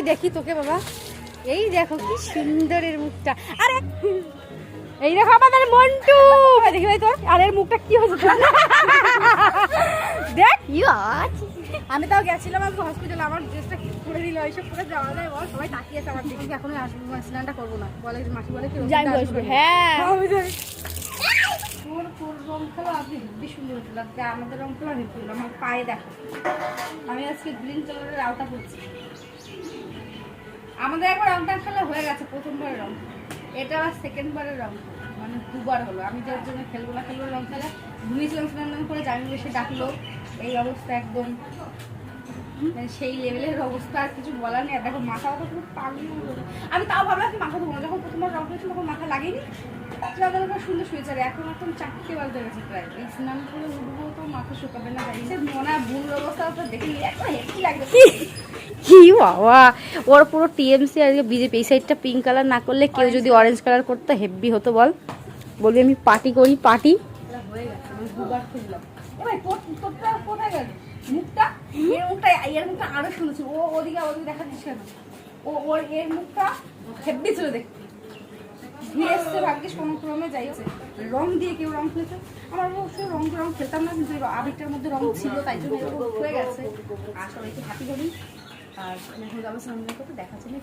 এই দেখি তোকে বাবা। এই দেখো কি সুন্দরের মুখটা। আরে! এই দেখো আমাদের মন্টু। দেখি ভাই তোর। আর এর মুখটা কি হয়েছে দেখ ইউ আমি তাও গেছিলাম আজকে হসপিটালে আমার ড্রেসটা করে দিল? এইসব করে যাওয়া যায় বল। সবাই তাকিয়ে আছে আমার দিকে। এখনও আসব স্নানটা করব না। বলে মাসি বলে কি যাই রোজটা হ্যাঁ। আমি যাই। তোর তোর রং খেলো আপনি হেব্বি সুন্দর আমাদের রং খেলো হেব্বি আমার পায়ে দেখো। আমি আজকে গ্রিন কালারের আওতা করছি আমাদের একবার রংটা খেলা হয়ে গেছে প্রথমবার রং এটা আর সেকেন্ড বারের রং মানে দুবার হলো। আমি যার জন্য খেলব না খেলব রং খেলা ঘুমিয়েছিলাম স্নান করে জানি এসে ডাকলো। এই অবস্থা একদম। মানে সেই লেভেলের অবস্থা, আর কিছু বলার নেই। দেখো মাথা তো পুরো পাগল গেলো। আমি তাও ভাবলাম মাথা না। যখন প্রথমবার রং করেছি তখন মাথা লাগেনি। চাদর উপর সুন্দর শুয়েছে আর এখন একদম চারটে বাজতে গেছে প্রায়। এই স্নান করে উঠবো তো মাথা শুকাবে না। মনে হয় ভুল অবস্থা তো দেখে এত হেঁটে লাগবে। কি বাবা। ওর পুরো টিএমসি আর বিজেপি এই সাইডটা পিঙ্ক কালার না করলে কেউ যদি অরেঞ্জ কালার করতো হেভি হতো, বল। বলবি আমি পার্টি করি পার্টি আবেগটার মধ্যে রং ছিল, তাই জন্য হয়ে গেছে। আর সবাইকে হ্যাপি করি। আর এখন যাব সামনে করতে দেখাচ্ছে না